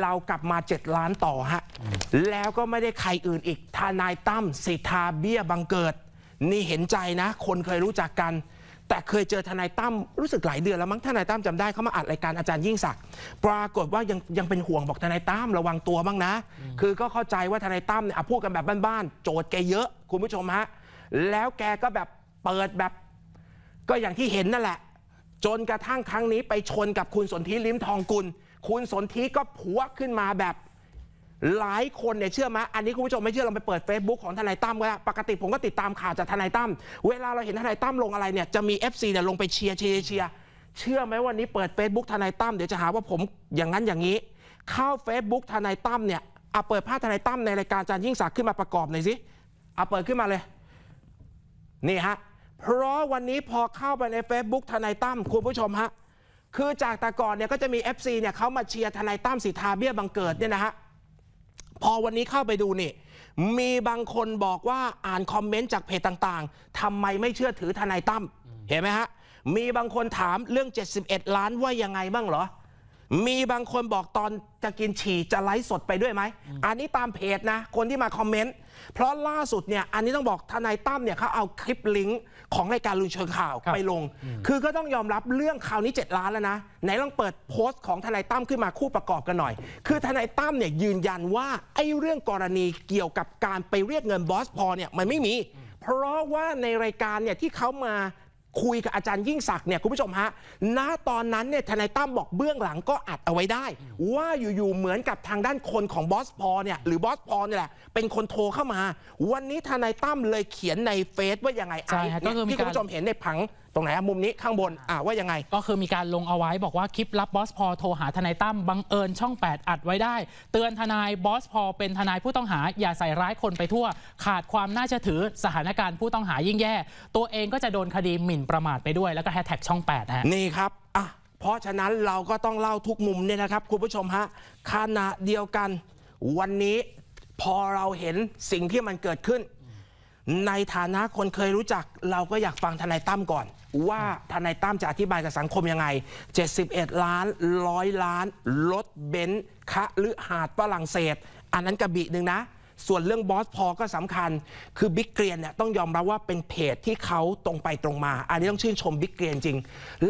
เรากลับมา 7 ล้านต่อฮะ แล้วก็ไม่ได้ใครอื่นอีก ทนายตั้มสิทธาเบี้ยบังเกิด นี่เห็นใจนะ คนเคยรู้จักกัน แต่เคยเจอทนายตั้มรู้สึกหลายเดือนแล้วมั้งทนายตั้มจำได้เขามาอัดรายการอาจารย์ยิ่งศักดิ์ปรากฏว่ายังยังเป็นห่วงบอกทนายตั้มระวังตัวบ้างนะ คือก็เข้าใจว่าทนายตั้มเนี่ยอะพูดกันแบบบ้านๆโจทย์แกเยอะคุณผู้ชมฮะแล้วแกก็แบบเปิดแบบ ก็อย่างที่เห็นนั่นแหละ จนกระทั่งครั้งนี้ไปชนกับคุณสนธิลิ้มทองกุล คุณสนธิก็ผัวขึ้นมาแบบหลายคนเนี่ยเชื่อไหมอันนี้คุณผู้ชมไม่เชื่อลองไปเปิด Facebook ของทนายตั้มก็ได้ปกติผมก็ติดตามข่าวจากทนายตั้มเวลาเราเห็นทนายตั้มลงอะไรเนี่ยจะมี FC เนี่ยลงไปเชียร์เชียร์เชียร์เชื่อไหมวันนี้เปิด Facebook ทนายตั้มเดี๋ยวจะหาว่าผมอย่างนั้นอย่างนี้ เข้า Facebook ทนายตั้มเนี่ยเอาเปิดภาพทนายตั้มในรายการจารย์ยิ่งศักดิ์ขึ้นมาประกอบหน่อยสิเอาเปิดขึ้นมาเลย นี่ฮะ เพราะวันนี้พอเข้าไปใน Facebook ทนายตั้มคุณผู้ชมฮะคือจากแต่ก่อนเนี่ยก็จะมี FC เนี่ยเขามาเชียร์ทนายตั้มสิทธาเบี้ยบังเกิดเนี่ยนะฮะพอวันนี้เข้าไปดูนี่ มีบางคนบอกว่าอ่านคอมเมนต์จากเพจต่างๆทำไมไม่เชื่อถือทนายตั้มเห็นไหมฮะมีบางคนถามเรื่อง 71 ล้านว่ายังไงบ้างเหรอ มีบางคนบอกตอนจะกินฉี่จะไลฟ์สดไปด้วยไหม อันนี้ตามเพจนะ คนที่มาคอมเมนต์ เพราะล่าสุดเนี่ยอันนี้ต้องบอกทนายตั้มเนี่ยเขาเอาคลิปลิงก์ของรายการลุงเชิงข่าวครับไปลง คือก็ต้องยอมรับเรื่องข่าวนี้ 7 ล้านแล้วนะไหนลองเปิดโพสต์ของทนายตั้มขึ้นมาคู่ประกอบกันหน่อย คือทนายตั้มเนี่ยยืนยันว่าไอ้เรื่องกรณีเกี่ยวกับการไปเรียกเงินบอสพอเนี่ยมันไม่มี เพราะว่าในรายการเนี่ยที่เขามา คุยกับอาจารย์ยิ่งศักดิ์เนี่ยคุณผู้ชมฮะณตอนนั้นเนี่ยทนายตั้มบอกเบื้องหลังก็อัดเอาไว้ได้ ว่าอยู่ๆเหมือนกับทางด้านคนของบอสพอเนี่ยหรือบอสพอเนี่ยแหละเป็นคนโทรเข้ามา วันนี้ทนายตั้มเลยเขียนในเฟซว่ายังไงใช่ฮะไอ้ก็คือมีที่คุณการผู้ชมเห็นในผังตรงไหนอะมุมนี้ข้างบนอ่าว่ายังไง ก็คือมีการลงเอาไว้บอกว่าคลิปลับบอสพอโทรหาทนายตั้มบังเอิญช่อง 8 อัดไว้ได้ เตือนทนายบอสพอเป็นทนายผู้ต้องหา อย่าใส่ร้ายคนไปทั่ว ขาดความน่าเชื่อถือสถานการณ์ผู้ต้องหายิ่งแย่ ตัวเองก็จะโดนคดีหมิ่นประมาทไปด้วยแล้วก็แฮชแท็กช่อง8นะฮะนี่ครับอะเพราะฉะนั้นเราก็ต้องเล่าทุกมุมเนี่ยนะครับ คุณผู้ชมฮะขณะเดียวกัน วันนี้พอเราเห็นสิ่งที่มันเกิดขึ้น ในฐานะคนเคยรู้จัก เราก็อยากฟังทนายตั้มก่อน ว่าทนายตั้มจะอธิบายกับสังคมยังไง 71 ล้านร้อยล้านรถเบนซ์คะหรือหาดฝรั่งเศส อันนั้นกระบี่หนึ่งนะ ส่วนเรื่องบอสพอก็สำคัญ คือบิ๊กเกรียนเนี่ยต้องยอมรับว่าเป็นเพจที่เขาตรงไปตรงมา อันนี้ต้องชื่นชมบิ๊กเกรียนจริง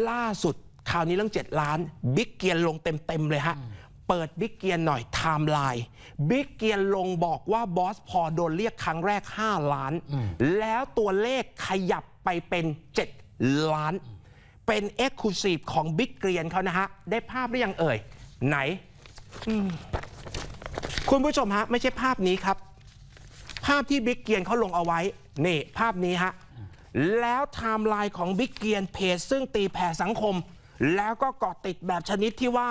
ล่าสุดข่าวนี้เรื่อง 7 ล้านบิ๊กเกรียนลงเต็ม ๆ เลยฮะ เปิดบิ๊กเกียนหน่อยไทม์ไลน์บิ๊กเกียนลงบอกว่าบอสพอโดนเรียกครั้งแรก 5 ล้าน แล้วตัวเลขขยับไปเป็น 7 ล้าน เป็นเอ็กซ์คลูซีฟของบิ๊กเกรียนเขานะฮะ ได้ภาพหรือยังเอ่ย ไหน คุณผู้ชมฮะไม่ใช่ภาพนี้ครับ ภาพที่บิ๊กเกียนเขาลงเอาไว้นี่ภาพนี้ฮะแล้วไทม์ไลน์ของบิ๊กเกียนเพจซึ่งตีแผ่สังคม แล้วก็เกาะติดแบบชนิดที่ว่า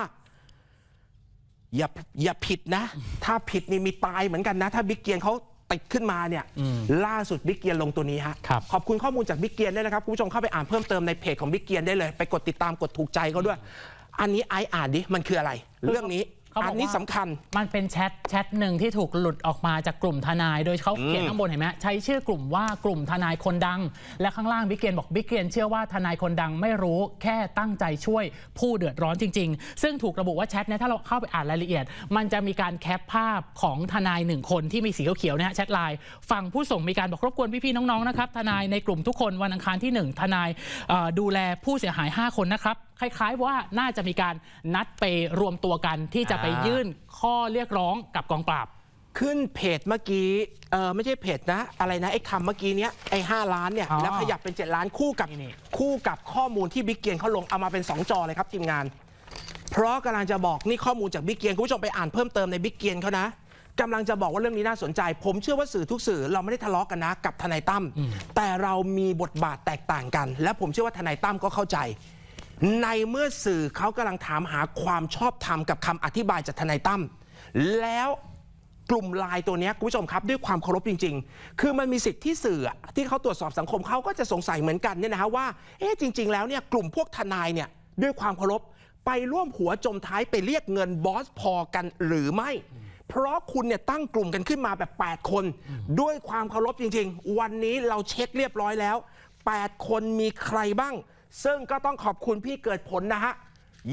อย่าอย่าผิดนะ ถ้าผิดนี่มีตายเหมือนกันนะ ถ้าบิ๊กเกียนเขาติดขึ้นมาเนี่ยล่าสุดบิ๊กเกียนลงตัวนี้ฮะครับขอบคุณข้อมูลจากบิ๊กเกียนด้วยนะครับคุณผู้ชมเข้าไปอ่านเพิ่มเติมในเพจของบิ๊กเกียนได้เลย ไปกดติดตามกดถูกใจเขาด้วย อันนี้ไอซ์อ่านดิมันคืออะไร เรื่องนี้ เขาบอกว่าอันนี้สำคัญ มันเป็นแชทแชทหนึ่งที่ถูกหลุดออกมาจากกลุ่มทนาย โดยเขาเขียนข้างบนเห็นไหมใช้ชื่อกลุ่มว่ากลุ่มทนายคนดัง และข้างล่างบิ๊กเกรียนบอกบิ๊กเกรียนเชื่อว่าทนายคนดังไม่รู้แค่ตั้งใจช่วยผู้เดือดร้อนจริง ๆ ซึ่งถูกระบุว่าแชทเนี่ยถ้าเราเข้าไปอ่านรายละเอียด มันจะมีการแคปภาพของทนายหนึ่งคนที่มีสีเขียวๆเนี่ยฮะแชทไลน์ฝั่งผู้ส่งมีการบอกรบกวนพี่ๆน้องๆนะครับทนายในกลุ่มทุกคนวันอังคารที่หนึ่งทนายเอ่อดูแลผู้เสียหาย 5 คนนะครับคล้ายๆว่าน่าจะมีการนัดไปรวมตัวกันที่จะไปอ่ายื่ยื่นข้อเรียกร้องกับกองปราบ ขึ้นเพจเมื่อกี้เออไม่ใช่เพจนะ อะไรนะไอ้คำเมื่อกี้เนี้ยไอ้ห้าล้านเนี่ยอ๋อแล้วขยับเป็น 7 ล้านคู่กับนี่ คู่กับข้อมูลที่บิ๊กเกียนเขาลงเอามาเป็น 2 จอเลยครับทีมงาน เพราะกำลังจะบอกนี่ข้อมูลจากบิ๊กเกียนคุณผู้ชมไปอ่านเพิ่มเติมในบิ๊กเกียนเขานะกำลังจะบอกว่าเรื่องนี้น่าสนใจ ผมเชื่อว่าสื่อทุกสื่อเราไม่ได้ทะเลาะกันนะกับทนายตั้มแต่เรามีบทบาทแตกต่างกัน และผมเชื่อว่าทนายตั้มก็เข้าใจ ในเมื่อสื่อเขากำลังถามหาความชอบธรรมกับคำอธิบายจากทนายตั้มแล้วกลุ่มไลน์ตัวนี้คุณผู้ชมครับ ด้วยความเคารพจริง ๆ คือมันมีสิทธิ์ที่สื่อที่เขาตรวจสอบสังคมเขาก็จะสงสัยเหมือนกันเนี่ยนะฮะว่าเอ๊ะจริง ๆ แล้วเนี่ยกลุ่มพวกทนายเนี่ยด้วยความเคารพไปร่วมหัวจมท้ายไปเรียกเงินบอสพอกันหรือไม่ เพราะคุณเนี่ยตั้งกลุ่มกันขึ้นมาแบบ 8 คน ด้วยความเคารพจริง ๆ วันนี้เราเช็คเรียบร้อยแล้ว 8 คนมีใครบ้าง ซึ่งก็ต้องขอบคุณพี่เกิดผลนะฮะ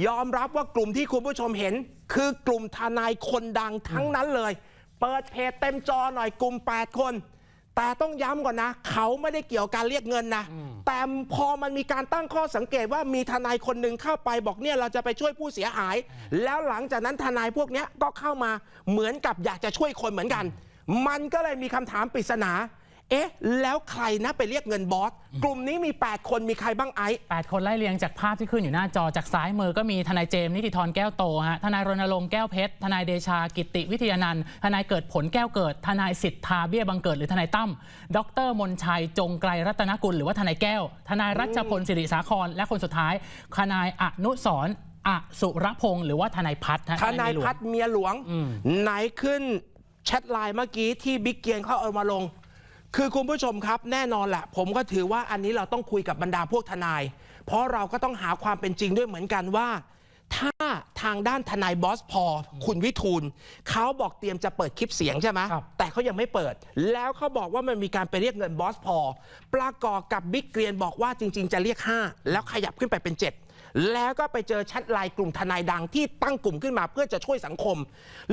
ยอมรับว่ากลุ่มที่คุณผู้ชมเห็น คือกลุ่มทนายคนดังทั้งนั้นเลย เปิดเพจเต็มจอหน่อยกลุ่ม 8 คน แต่ต้องย้ำก่อนนะ เขาไม่ได้เกี่ยวกับการเรียกเงินนะ แต่พอมันมีการตั้งข้อสังเกตว่ามีทนายคนหนึ่งเข้าไปบอกเนี่ยเราจะไปช่วยผู้เสียหาย แล้วหลังจากนั้นทนายพวกเนี้ยก็เข้ามาเหมือนกับอยากจะช่วยคนเหมือนกัน มันก็เลยมีคำถามปริศนา เอ๊ะ แล้วใครนะไปเรียกเงินบอส กลุ่มนี้มี 8 คนมีใครบ้างไอซ์8คนไล่เรียงจากภาพที่ขึ้นอยู่หน้าจอจากซ้ายมือก็มีทนายเจมส์นิติธรแก้วโตฮะทนายรณรงค์แก้วเพชรทนายเดชากิติวิทยานันท์ทนายเกิดผลแก้วเกิด ทนายสิทธาเบี้ยบังเกิดหรือทนายตั้มดรมนชัยจงไกลรัตนกุลหรือว่าทนายแก้ว ทนายรัชพลสิริสาคร และคนสุดท้ายทนายอนุสรณ์อสุรพงศ์หรือว่าทนายพัฒน์ฮะทนายหลวงพัฒน์เมียหลวงไหนขึ้นแชทไลน์เมื่อกี้ที่บิ๊กเกียนเขาเอามาลง คือคุณผู้ชมครับแน่นอนแหละ ผมก็ถือว่าอันนี้เราต้องคุยกับบรรดาพวกทนาย เพราะเราก็ต้องหาความเป็นจริงด้วยเหมือนกันว่า ถ้าทางด้านทนายบอสพอ คุณวิทูลเขาบอกเตรียมจะเปิดคลิปเสียงใช่ไหมครับแต่เขายังไม่เปิด แล้วเขาบอกว่ามันมีการไปเรียกเงินบอสพอ ประกอบกับบิ๊กเกรียนบอกว่าจริง ๆ จะเรียก 5 แล้วขยับขึ้นไปเป็น 7แล้วก็ไปเจอแชทไลน์กลุ่มทนายดังที่ตั้งกลุ่มขึ้นมาเพื่อจะช่วยสังคม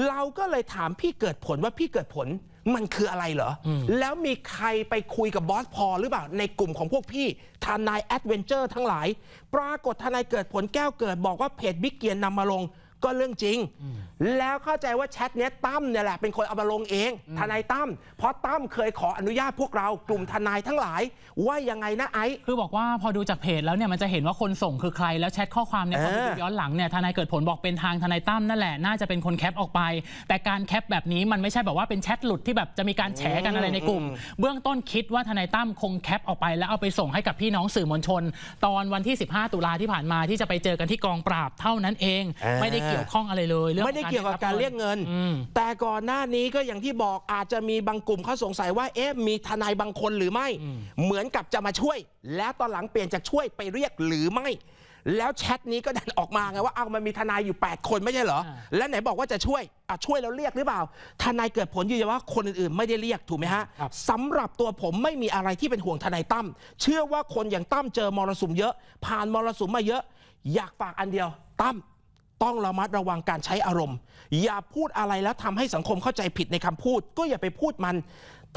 เราก็เลยถามพี่เกิดผลว่าพี่เกิดผล มันคืออะไรเหรอ แล้วมีใครไปคุยกับบอสพอหรือเปล่า ในกลุ่มของพวกพี่ทนายแอดเวนเจอร์ทั้งหลาย ปรากฏทนายเกิดผลแก้วเกิดบอกว่าเพจบิ๊กเกียนนำมาลง ก็เรื่องจริง แล้วเข้าใจว่าแชทเนี้ยตั้มเนี่ยแหละเป็นคนเอามาลงเอง ทนายตั้มเพราะตั้มเคยขออนุญาตพวกเรากลุ่มทนายทั้งหลาย ว่ายังไงนะไอซ์คือบอกว่าพอดูจากเพจแล้วเนี่ยมันจะเห็นว่าคนส่งคือใครแล้วแชทข้อความเนี่ยพอไปดูย้อนหลังเนี่ยทนายเกิดผลบอกเป็นทางทนายตั้มนั่นแหละน่าจะเป็นคนแคปออกไป แต่การแคปแบบนี้มันไม่ใช่แบบว่าเป็นแชทหลุดที่แบบจะมีการแฉกันอะไรในกลุ่ม เบื้องต้นคิดว่าทนายตั้มคงแคปออกไป แล้วเอาไปส่งให้กับพี่น้องสื่อมวลชน ตอนวันที่ 15 ตุลาที่ผ่านมาที่จะไปเจอกันที่กองปราบเท่านั้นเองอ่าไม่ได้เกี่ยวข้องอะไรเลยรื่องไม่ได้เกี่ยวกับการเรียกเงินอืมแต่ก่อนหน้านี้ก็อย่างที่บอกอาจจะมีบางกลุ่มเขาสงสัยว่าเอ๊ะมีทนายบางคนหรือไม่ เหมือนกับจะมาช่วย แล้วตอนหลังเปลี่ยนจากช่วยไปเรียกหรือไม่ แล้วแชทนี้ก็ดันออกมาไงว่าเอามันมีทนายอยู่ 8 คนไม่ใช่เหรออ่าแล้วไหนบอกว่าจะช่วยอะช่วยแล้วเรียกหรือเปล่า ทนายเกิดผลยืนยันว่าคนอื่นๆไม่ได้เรียกถูกไหมฮะครับสำหรับตัวผมไม่มีอะไรที่เป็นห่วงทนายตั้มเชื่อว่าคนอย่างตั้มเจอมรสุมเยอะ ผ่านมรสุมมาเยอะ อยากฝากอันเดียวตั้ม ต้องระมัดระวังการใช้อารมณ์ อย่าพูดอะไรแล้วทำให้สังคมเข้าใจผิดในคำพูด ก็อย่าไปพูดมัน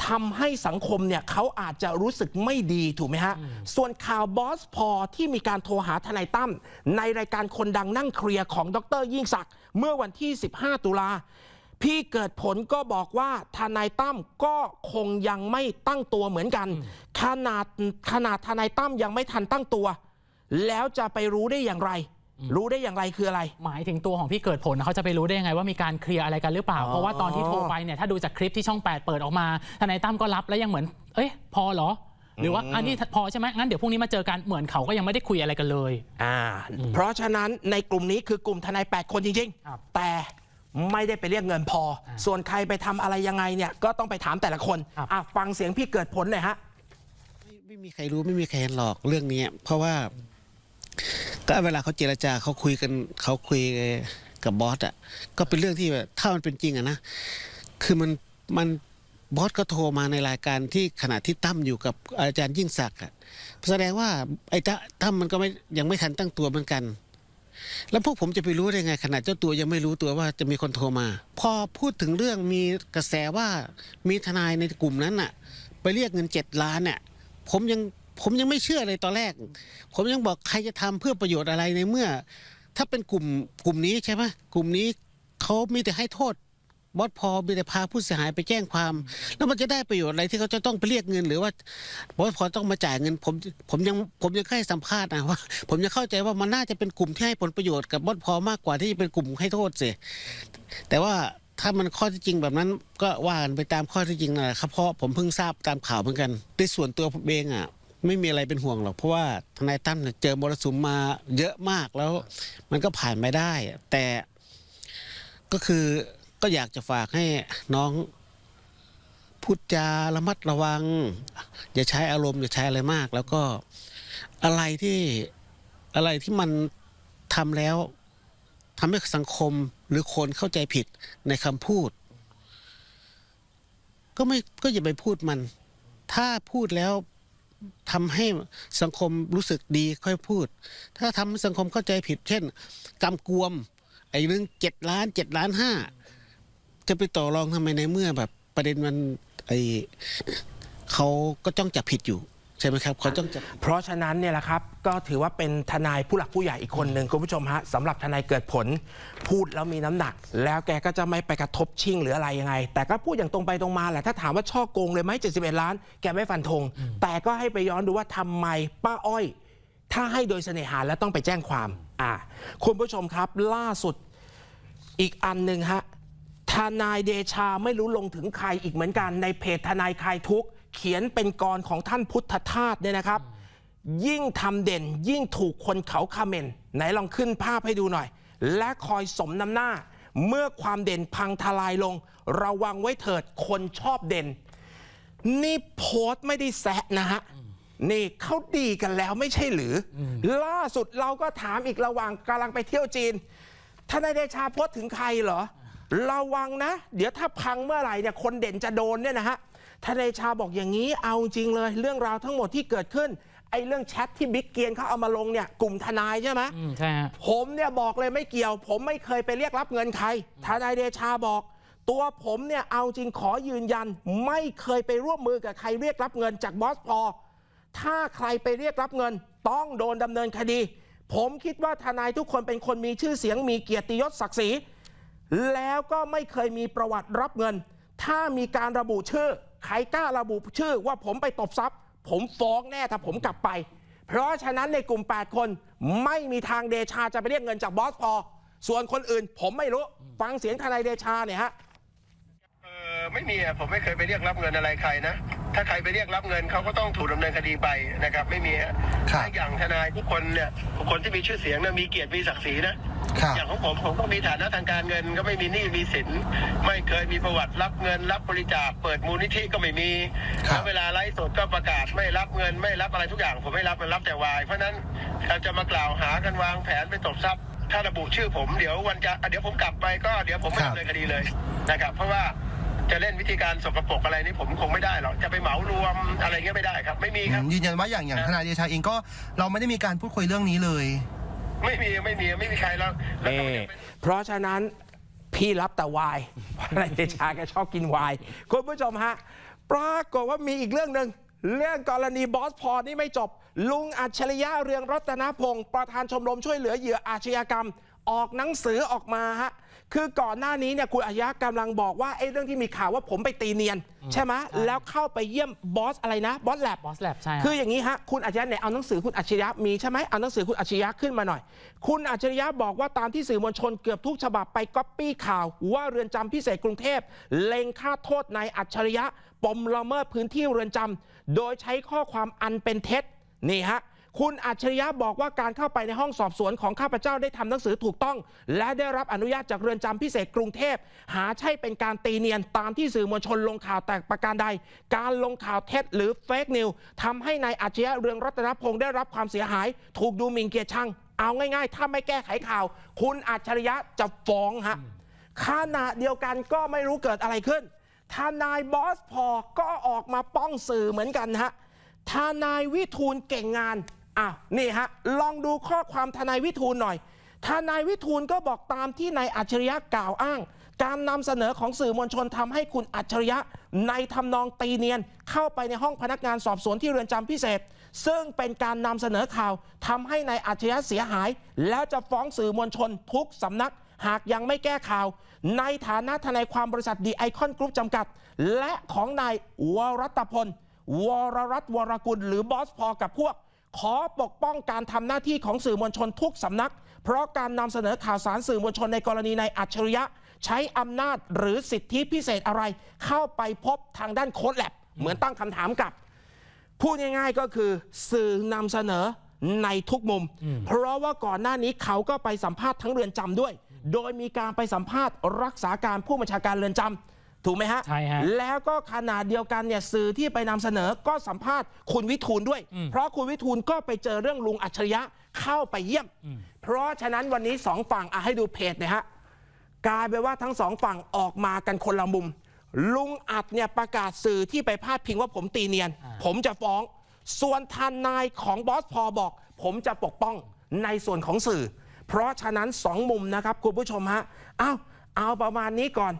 ทำให้สังคมเนี่ยเขาอาจจะรู้สึกไม่ดีถูกไหมฮะ ส่วนข่าวบอสพอที่มีการโทรหาทนายตั้มในรายการคนดังนั่งเคลียร์ของดรยิ่งศักดิ์เมื่อวันที่ 15 ตุลาพี่เกิดผลก็บอกว่าทนายตั้มก็คงยังไม่ตั้งตัวเหมือนกัน ขนาดขนาดทนายตั้มยังไม่ทันตั้งตัว แล้วจะไปรู้ได้อย่างไร รู้ได้อย่างไรคืออะไร หมายถึงตัวของพี่เกิดผลนะเขาจะไปรู้ได้ยังไงว่ามีการเคลียร์อะไรกันหรือเปล่าอ๋อเพราะว่าตอนที่โทรไปเนี่ยถ้าดูจากคลิปที่ช่อง 8 เปิดออกมาทนายตั้มก็รับแล้วยังเหมือน เอ๊ะพอเหรอ หรือว่าอันนี้พอใช่ไหมงั้นเดี๋ยวพรุ่งนี้มาเจอกันเหมือนเขาก็ยังไม่ได้คุยอะไรกันเลยอ่าเพราะฉะนั้นในกลุ่มนี้คือกลุ่มทนาย8คนจริงครับๆแต่ไม่ได้ไปเรียกเงินพอ ส่วนใครไปทำอะไรยังไงเนี่ยก็ต้องไปถามแต่ละคนครับอะฟังเสียงพี่เกิดผลหน่อยฮะไม่ไม่มีใครรู้ไม่มีใครเห็นหรอกเรื่องนี้ เพราะว่า ก็เวลาเขาเจรจาเขาคุยกันเขาคุยกับบอสอะก็เป็นเรื่องที่แบบถ้ามันเป็นจริงอะนะคือมันมันบอสก็โทรมาในรายการที่ขณะที่ตั้มอยู่กับอาจารย์ยิ่งศักดิ์อะแสดงว่าไอ้ตั้มมันก็ไม่ยังไม่ทันตั้งตัวเหมือนกัน แล้วพวกผมจะไปรู้ได้ไงขนาดเจ้าตัวยังไม่รู้ตัวว่าจะมีคนโทรมา พอพูดถึงเรื่องมีกระแสว่ามีทนายในกลุ่มนั้นน่ะ ไปเรียกเงินเจ็ดล้านเนี่ยผมยัง ผมยังไม่เชื่อเลยตอนแรก ผมยังบอกใครจะทำเพื่อประโยชน์อะไรในเมื่อ ถ้าเป็นกลุ่มกลุ่มนี้ใช่ไหมกลุ่มนี้เขามีแต่ให้โทษบอสพอมีแต่พาผู้เสียหายไปแจ้งความ แล้วมันจะได้ประโยชน์อะไรที่เขาจะต้องไปเรียกเงิน หรือว่าบอสพอต้องมาจ่ายเงิน ผมผมยังผมยังให้สัมภาษณ์นะว่า ผมจะเข้าใจว่ามันน่าจะเป็นกลุ่มที่ให้ผลประโยชน์กับบอสพอมากกว่าที่จะเป็นกลุ่มให้โทษเสิแต่ว่าถ้ามันข้อที่จริงแบบนั้นก็ว่ากันไปตามข้อที่จริงนะครับเพราะผมเพิ่งทราบตามข่าวเหมือนกันในส่วนตัวผมเองอะ ไม่มีอะไรเป็นห่วงหรอกเพราะว่าทนายตั้มเจอมรสุมมาเยอะมากแล้ว มันก็ผ่านไม่ได้ แต่ก็คือก็อยากจะฝากให้น้องพูดจาระมัดระวัง อย่าใช้อารมณ์อย่าใช้อะไรมาก แล้วก็อะไรที่อะไรที่มันทำแล้วทำให้สังคมหรือคนเข้าใจผิดในคำพูด ก็ไม่ก็อย่าไปพูดมัน ถ้าพูดแล้ว ทำให้สังคมรู้สึกดีค่อยพูด ถ้าทำให้สังคมเข้าใจผิด เช่นกำกวม ไอ้เรื่องเจ็ดล้านเจ็ดล้านห้าจะไปต่อรองทำไมในเมื่อแบบประเด็นมันไอเขาก็จ้องจับผิดอยู่ ใช่ไหมครับเขาจ้องจับ เพราะฉะนั้นเนี่ยแหละครับก็ถือว่าเป็นทนายผู้หลักผู้ใหญ่อีกคนหนึ่งคุณผู้ชมฮะสำหรับทนายเกิดผล พูดแล้วมีน้ำหนัก แล้วแกก็จะไม่ไปกระทบชิงหรืออะไรยังไง แต่ก็พูดอย่างตรงไปตรงมาแหละถ้าถามว่าช่อโกงเลยไหม71 ล้าน แกไม่ฟันธงแต่ก็ให้ไปย้อนดูว่าทำไมป้าอ้อย ถ้าให้โดยเสน่หาแล้วต้องไปแจ้งความอ่าคุณผู้ชมครับล่าสุดอีกอันหนึ่งฮะทนายเดชาไม่รู้ลงถึงใครอีกเหมือนกันในเพจทนายคลายทุกข์ เขียนเป็นกรของท่านพุทธทาสเนี่ยนะครับ ยิ่งทำเด่นยิ่งถูกคนเขาคาเมนไหนลองขึ้นภาพให้ดูหน่อย และคอยสมน้ำหน้า เมื่อความเด่นพังทลายลง ระวังไว้เถิดคนชอบเด่น นี่โพสต์ไม่ได้แซะนะฮะนี่เขาดีกันแล้วไม่ใช่หรืออล่าสุดเราก็ถามอีกระหว่างกำลังไปเที่ยวจีนท่านายเดชาโพสถึงใครเหรอ ระวังนะ เดี๋ยวถ้าพังเมื่อไหร่เนี่ยคนเด่นจะโดนเนี่ยนะฮะ ทนายเดชาบอกอย่างนี้เอาจริงเลยเรื่องราวทั้งหมดที่เกิดขึ้นไอ้เรื่องแชทที่บิ๊กเกียนเขาเอามาลงเนี่ยกลุ่มทนายใช่ไหมอืมใช่ฮะผมเนี่ยบอกเลยไม่เกี่ยว ผมไม่เคยไปเรียกรับเงินใครทนายเดชาบอก ตัวผมเนี่ยเอาจริงขอยืนยัน ไม่เคยไปร่วมมือกับใครเรียกรับเงินจากบอสพอถ้าใครไปเรียกรับเงิน ต้องโดนดำเนินคดี ผมคิดว่าทนายทุกคนเป็นคนมีชื่อเสียงมีเกียรติยศศักดิ์ศรีแล้วก็ไม่เคยมีประวัติรับเงิน ถ้ามีการระบุชื่อ ใครกล้าระบุชื่อว่าผมไปตบทรัพย์ ผมฟ้องแน่ถ้าผมกลับไป เพราะฉะนั้นในกลุ่ม 8 คนไม่มีทางเดชาจะไปเรียกเงินจากบอสพอ ส่วนคนอื่น ผมไม่รู้ฟังเสียงทนายเดชาเนี่ยฮะเออไม่มีอะผมไม่เคยไปเรียกรับเงินอะไรใครนะ ถ้าใครไปเรียกรับเงินเขาก็ต้องถูกดำเนินคดีไปนะครับ ไม่มีอะครับ และอย่างทนายทุกคนเนี่ยคนที่มีชื่อเสียงเนี่ยมีเกียรติมีศักดิ์ศรีนะ ครับอย่างของผมผมก็มีฐานะทางการเงิน ก็ไม่มีหนี้มีสิน ไม่เคยมีประวัติรับเงิน รับบริจาคเปิดมูลนิธิก็ไม่มีครับ แล้วเวลาไลฟ์สดก็ประกาศไม่รับเงินไม่รับอะไรทุกอย่าง ผมไม่รับมันรับแต่วาย เพราะฉะนั้นเราจะมากล่าวหากันวางแผนไปตบทรัพย์ถ้าระบุชื่อผมเดี๋ยววันจะอะเดี๋ยวผมกลับไปก็เดี๋ยวผมไม่ครับ ดำเนินคดีเลยนะครับ เพราะว่าจะเล่นวิธีการสกปรกอะไรนี่ผมคงไม่ได้หรอกจะไปเหมารวมอะไรเงี้ยไม่ได้ครับ ไม่มีครับยืนยันว่าอย่างอย่างทนายเดชาเองก็เราไม่ได้มีการพูดคุยเรื่องนี้เลย ไม่มีไม่มีไม่มีใครแล้วแล้วก็นี่ไม่ได้เป็น เพราะฉะนั้นพี่รับแต่วายเพราะนายเดชาแกชอบกินวายคุณผู้ชมฮะ ปรากฏว่ามีอีกเรื่องหนึ่งเรื่องกรณีบอสพอนี่ไม่จบ ลุงอัจฉริยะเรืองรัตนพงศ์ประธานชมรมช่วยเหลือเหยื่ออาชญากรรม ออกหนังสือออกมาฮะคือก่อนหน้านี้เนี่ยคุณอาชญะกำลังบอกว่าไอ้เรื่องที่มีข่าวว่าผมไปตีเนียน ใช่ไหมแล้วเข้าไปเยี่ยมบอสอะไรนะบอสแลบ Boss Lab ใช่ฮะคืออย่างนี้ฮะคุณอัจฉริยะเนี่ยเอาหนังสือคุณอัจฉริยะมีใช่ไหมเอาหนังสือคุณอัจฉริยะขึ้นมาหน่อย คุณอัจฉริยะบอกว่าตามที่สื่อมวลชนเกือบทุกฉบับไปก๊อปปี้ข่าว ว่าเรือนจำพิเศษกรุงเทพเล็งฆ่าโทษนายอัจฉริยะปมละเมิดพื้นที่เรือนจำโดยใช้ข้อความอันเป็นเท็จนี่ฮะ คุณอัจฉริยะบอกว่าการเข้าไปในห้องสอบสวนของข้าพเจ้าได้ทำหนังสือถูกต้อง และได้รับอนุญาตจากเรือนจำพิเศษกรุงเทพ หาใช่เป็นการตีเนียนตามที่สื่อมวลชนลงข่าวแต่ประการใด การลงข่าวเท็จหรือเฟกนิวทำให้นายอัจฉริยะเรืองรัตนพงศ์ได้รับความเสียหาย ถูกดูหมิ่นเกียรติชังเอาง่ายๆ ถ้าไม่แก้ไขข่าว คุณอัจฉริยะจะฟ้องฮะขณะเดียวกันก็ไม่รู้เกิดอะไรขึ้นทนายบอสพอก็ออกมาป้องสื่อเหมือนกันฮะทนายวิทูลเก่งงาน อ้าวนี่ฮะลองดูข้อความทนายวิทูลหน่อย ทนายวิทูลก็บอกตามที่นายอัจฉริยะกล่าวอ้าง การนำเสนอของสื่อมวลชนทำให้คุณอัจฉริยะ ในทำนองตีเนียน เข้าไปในห้องพนักงานสอบสวนที่เรือนจำพิเศษ ซึ่งเป็นการนำเสนอข่าวทำให้นายอัจฉริยะเสียหาย แล้วจะฟ้องสื่อมวลชนทุกสำนักหากยังไม่แก้ข่าว ในฐานะทนายความบริษัทดีไอคอนกรุ๊ปจำกัด และของนายวรัตพล วรรัตวรกุล หรือบอสพอกับพวก ขอปกป้องการทำหน้าที่ของสื่อมวลชนทุกสำนัก เพราะการนำเสนอข่าวสารสื่อมวลชนในกรณีในอัจฉริยะ ใช้อำนาจหรือสิทธิพิเศษอะไร เข้าไปพบทางด้านโค้ดแลบเหมือนตั้งคำถามกลับ พูดง่ายๆก็คือสื่อนำเสนอในทุกมุม เพราะว่าก่อนหน้านี้เขาก็ไปสัมภาษณ์ทั้งเรือนจำด้วย โดยมีการไปสัมภาษณ์รักษาการผู้บัญชาการเรือนจำ ถูกไหมฮะ ใช่ฮะแล้วก็ขนาดเดียวกันเนี่ยสื่อที่ไปนำเสนอก็สัมภาษณ์คุณวิทูลด้วย เพราะคุณวิทูลก็ไปเจอเรื่องลุงอัจฉริยะเข้าไปเยี่ยม เพราะฉะนั้นวันนี้สองฝั่งอะให้ดูเพจหนะฮะกลายเป็นว่าทั้งสองฝั่งออกมากันคนละมุม ลุงอัดเนี่ยประกาศสื่อที่ไปพาดพิงว่าผมตีเนียน ผมจะฟ้อง ส่วนทนายของบอสพอบอก ผมจะปกป้องในส่วนของสื่อ เพราะฉะนั้นสองมุมนะครับคุณผู้ชมฮะเอาเอาประมาณนี้ก่อน